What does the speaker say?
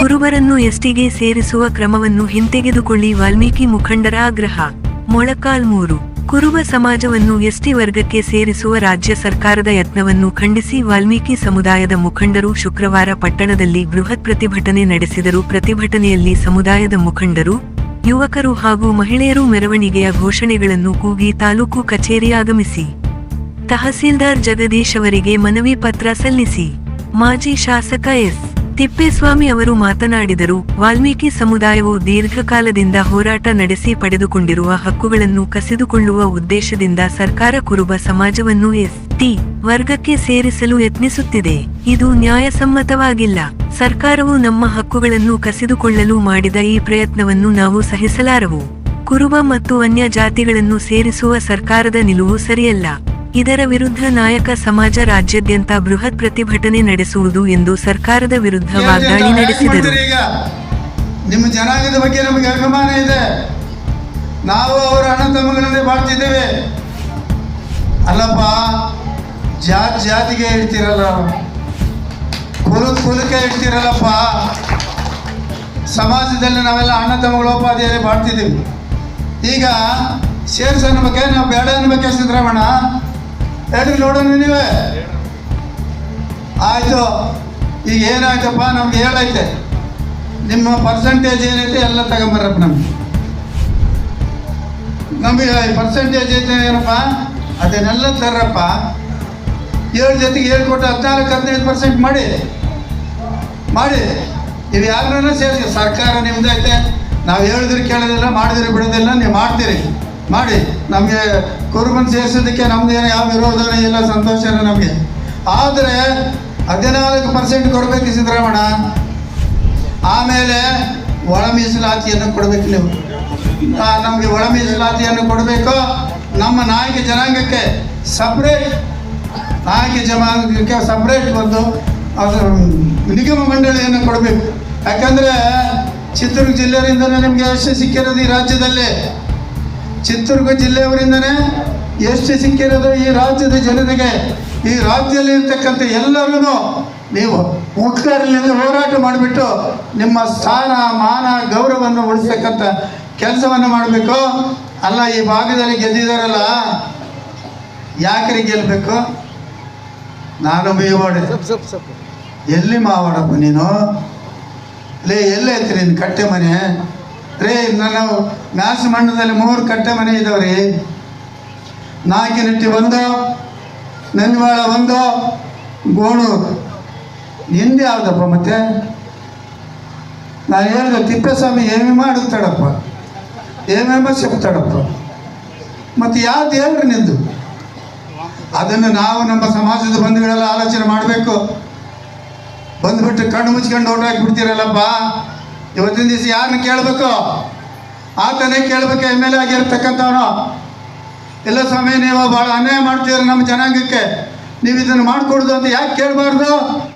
ಸಮುದಾಯವನ್ನು ಎಸ್ಟಿಗೆ ಸೇರಿಸುವ ಕ್ರಮವನ್ನು ಹಿಂತೆಗೆದುಕೊಳ್ಳಿ ವಾಲ್ಮೀಕಿ ಮುಖಂಡರ ಆಗ್ರಹ. ಮೊಳಕಾಲ್ಮೂರು ಕುರುಬ ಸಮಾಜವನ್ನು ಎಸ್ಟಿ ವರ್ಗಕ್ಕೆ ಸೇರಿಸುವ ರಾಜ್ಯ ಸರ್ಕಾರದ ಯತ್ನವನ್ನು ಖಂಡಿಸಿ ವಾಲ್ಮೀಕಿ ಸಮುದಾಯದ ಮುಖಂಡರು ಶುಕ್ರವಾರ ಪಟ್ಟಣದಲ್ಲಿ ಬೃಹತ್ ಪ್ರತಿಭಟನೆ ನಡೆಸಿದರು. ಪ್ರತಿಭಟನೆಯಲ್ಲಿ ಸಮುದಾಯದ ಮುಖಂಡರು, ಯುವಕರು ಹಾಗೂ ಮಹಿಳೆಯರು ಮೆರವಣಿಗೆಯ ಘೋಷಣೆಗಳನ್ನು ಕೂಗಿ ತಾಲೂಕು ಕಚೇರಿ ಆಗಮಿಸಿ. ತಹಸೀಲ್ದಾರ್ ಜಗದೀಶ್ ಅವರಿಗೆ ಮನವಿ ಪತ್ರ ಸಲ್ಲಿಸಿ. ಮಾಜಿ ಶಾಸಕ ಎಸ್. ತಿಪ್ಪೇಸ್ವಾಮಿ ಅವರು ಮಾತನಾಡಿದರು, ವಾಲ್ಮೀಕಿ ಸಮುದಾಯವು ದೀರ್ಘಕಾಲದಿಂದ ಹೋರಾಟ ನಡೆಸಿ ಪಡೆದುಕೊಂಡಿರುವ ಹಕ್ಕುಗಳನ್ನು ಕಸಿದುಕೊಳ್ಳುವ ಉದ್ದೇಶದಿಂದ ಸರ್ಕಾರ ಕುರುಬ ಸಮಾಜವನ್ನು ಎಸ್ ಟಿ ವರ್ಗಕ್ಕೆ ಸೇರಿಸಲು ಯತ್ನಿಸುತ್ತಿದೆ. ಇದು ನ್ಯಾಯಸಮ್ಮತವಾಗಿಲ್ಲ. ಸರ್ಕಾರವು ನಮ್ಮ ಹಕ್ಕುಗಳನ್ನು ಕಸಿದುಕೊಳ್ಳಲು ಮಾಡಿದ ಈ ಪ್ರಯತ್ನವನ್ನು ನಾವು ಸಹಿಸಲಾರವು. ಕುರುಬ ಮತ್ತು ಅನ್ಯ ಜಾತಿಗಳನ್ನು ಸೇರಿಸುವ ಸರ್ಕಾರದ ನಿಲುವು ಸರಿಯಲ್ಲ. ಇದರ ವಿರುದ್ಧ ನಾಯಕ ಸಮಾಜ ರಾಜ್ಯಾದ್ಯಂತ ಬೃಹತ್ ಪ್ರತಿಭಟನೆ ನಡೆಸುವುದು ಎಂದು ಸರ್ಕಾರದ ವಿರುದ್ಧ ವಾಗ್ದಾಳಿ ನಡೆಸಿದರು. ನಿಮ್ಮ ಜನಾಂಗದ ಬಗ್ಗೆ ನಮಗೆ ಅಭಿಮಾನ ಇದೆ. ನಾವು ಅವರ ಅಣ್ಣ ತಮ್ಮಗಳನ್ನೇ ಬಾಳ್ತಿದ್ದೇವೆ ಅಲ್ಲಪ್ಪ ಜಾತ್ ಜಾತಿಗೆ ಹೇಳ್ತೀರಲ್ಲ. ಕುಲದ ಕುಲಕ್ಕೆ ಹೇಳ್ತಿರಲ್ಲಪ್ಪ. ಸಮಾಜದಲ್ಲಿ ನಾವೆಲ್ಲ ಅಣ್ಣ ತಮ್ಮಗಳು ಉಪಾಧಿಯಲ್ಲಿ ಬಾಳ್ತಿದ್ದೀವಿ ಈಗ ಸೇರ್ಸ ಬಗ್ಗೆ ನಾವು ಬೇಡ ಅನ್ಬೇಕೆ ಸಿದ್ದರಾಮಣ್ಣ ಹೇಳ್ರಿ ನೋಡೋಣ ನೀವೇ ಆಯಿತು. ಈಗ ಏನಾಯ್ತಪ್ಪ? ನಮ್ಗೆ ಹೇಳೈತೆ. ನಿಮ್ಮ ಪರ್ಸೆಂಟೇಜ್ ಏನೈತೆ ಎಲ್ಲ ತಗೊಂಬರಪ್ಪ ನಮಗೆ. ನಮಗೆ ಪರ್ಸೆಂಟೇಜ್ ಐತೆ ಏನಪ್ಪ? ಅದನ್ನೆಲ್ಲ ತರ್ರಪ್ಪ. ಏಳು ಜೊತೆಗೆ ಏಳು ಕೊಟ್ಟು ಹದಿನಾಲ್ಕು, ಹದಿನೈದು ಪರ್ಸೆಂಟ್ ಮಾಡಿ. ಮಾಡಿ. ನೀವು ಯಾರನ್ನ ಸೇರಿಸಿ. ಸರ್ಕಾರ ನಿಮ್ದೈತೆ. ನಾವು ಹೇಳಿದ್ರೆ ಕೇಳೋದಿಲ್ಲ, ಮಾಡಿದ್ರೆ ಬಿಡೋದಿಲ್ಲ, ನೀವು ಮಾಡ್ತೀರಿ. ಮಾಡಿ. ನಮಗೆ ಕುರುಬನ್ ಸೇರಿಸೋದಕ್ಕೆ ನಮ್ದೇನು ಯಾವ ವಿರೋಧನೇ ಇಲ್ಲ ಸಂತೋಷನೇ ನಮಗೆ. ಆದರೆ ಹದಿನಾಲ್ಕು ಪರ್ಸೆಂಟ್ ಕೊಡಬೇಕು ಸಿದ್ದರಾಮಣ್ಣ. ಆಮೇಲೆ ಒಳ ಮೀಸಲಾತಿಯನ್ನು ಕೊಡಬೇಕು ನೀವು. ನಮಗೆ ಒಳ ಮೀಸಲಾತಿಯನ್ನು ಕೊಡಬೇಕು. ನಮ್ಮ ನಾಯಕ ಜನಾಂಗಕ್ಕೆ ಸಪ್ರೇಟ್ ನಾಯಕ ಜನಾಂಗಕ್ಕೆ ಸಪ್ರೇಟ್ ಒಂದು, ಅದು ನಿಗಮ ಮಂಡಳಿಯನ್ನು ಕೊಡಬೇಕು. ಯಾಕಂದರೆ ಚಿತ್ರದುರ್ಗ ಜಿಲ್ಲೆಯಿಂದಲೇ ನಿಮಗೆ ಯಶಸ್ಸು ಸಿಕ್ಕಿರೋದು ಈ ರಾಜ್ಯದಲ್ಲಿ. ಚಿತ್ರದುರ್ಗ ಜಿಲ್ಲೆಯವರಿಂದನೇ ಎಷ್ಟು ಸಿಕ್ಕಿರೋದು ಈ ರಾಜ್ಯದ ಜನರಿಗೆ ಈ ರಾಜ್ಯದಲ್ಲಿ ಇರ್ತಕ್ಕಂಥ ಎಲ್ಲರೂ ನೀವು ಮುಕ್ತರಲ್ಲಿ ಹೋರಾಟ ಮಾಡಿಬಿಟ್ಟು ನಿಮ್ಮ ಸ್ಥಾನ ಮಾನ ಗೌರವವನ್ನು ಉಳಿಸ್ತಕ್ಕಂಥ ಕೆಲಸವನ್ನು ಮಾಡಬೇಕು. ಅಲ್ಲ ಈ ಭಾಗದಲ್ಲಿ ಗೆದ್ದಿದಾರಲ್ಲ ಯಾಕ್ರಿ ಗೆಲ್ಲಬೇಕು ನಾನು ಬೇವಾಡೆ ಎಲ್ಲಿ ಮಾವಾಡಪ್ಪ ನೀನು? ಲೇ ನಿನ್ನ ಕಟ್ಟೆ ಮನೆ? ರೇ ನಾನು ಮ್ಯಾಸ ಮಂಡಲದಲ್ಲಿ ಮೂರು ಕಟ್ಟೆ ಮನೆ ಇದ್ದಾವ್ರಿ ನಾಲ್ಕಿನಟ್ಟಿ ಒಂದು ನಂಜವಾಳ ಒಂದು ಗೋಣೂರು. ಹಿಂದೆ ಯಾವುದಪ್ಪ ಮತ್ತೆ? ನಾನು ಹೇಳಿದೆ, ತಿಪ್ಪೇಸ್ವಾಮಿ ಏಮಿ ಮಾಡುತ್ತಾಡಪ್ಪ ಏಮೇಮ ಸಿಗ್ತಾಡಪ್ಪ ಮತ್ತೆ ಯಾವ ದೇವ್ರಿ ನಿಂದು? ಅದನ್ನು ನಾವು ನಮ್ಮ ಸಮಾಜದ ಬಂಧುಗಳೆಲ್ಲ ಆಲೋಚನೆ ಮಾಡಬೇಕು. ಬಂದ್ಬಿಟ್ಟು ಕಣ್ಣು ಮುಚ್ಕೊಂಡು ಓಟಾಕ್ಬಿಡ್ತೀರಲ್ಲಪ್ಪ ಇವತ್ತಿನ ದಿವಸ ಯಾರನ್ನ ಕೇಳಬೇಕು? ಆತನೇ ಕೇಳಬೇಕು, ಎಂ ಎಲ್ ಎ ಆಗಿರ್ತಕ್ಕಂಥವನು. ಎಲ್ಲ ಸಮಯ ನೀವು ಭಾಳ ಅನ್ಯಾಯ ಮಾಡ್ತೀರ ನಮ್ಮ ಜನಾಂಗಕ್ಕೆ. ನೀವು ಇದನ್ನು ಮಾಡಿಕೊಡ್ದು ಅಂತ ಯಾಕೆ ಕೇಳಬಾರ್ದು?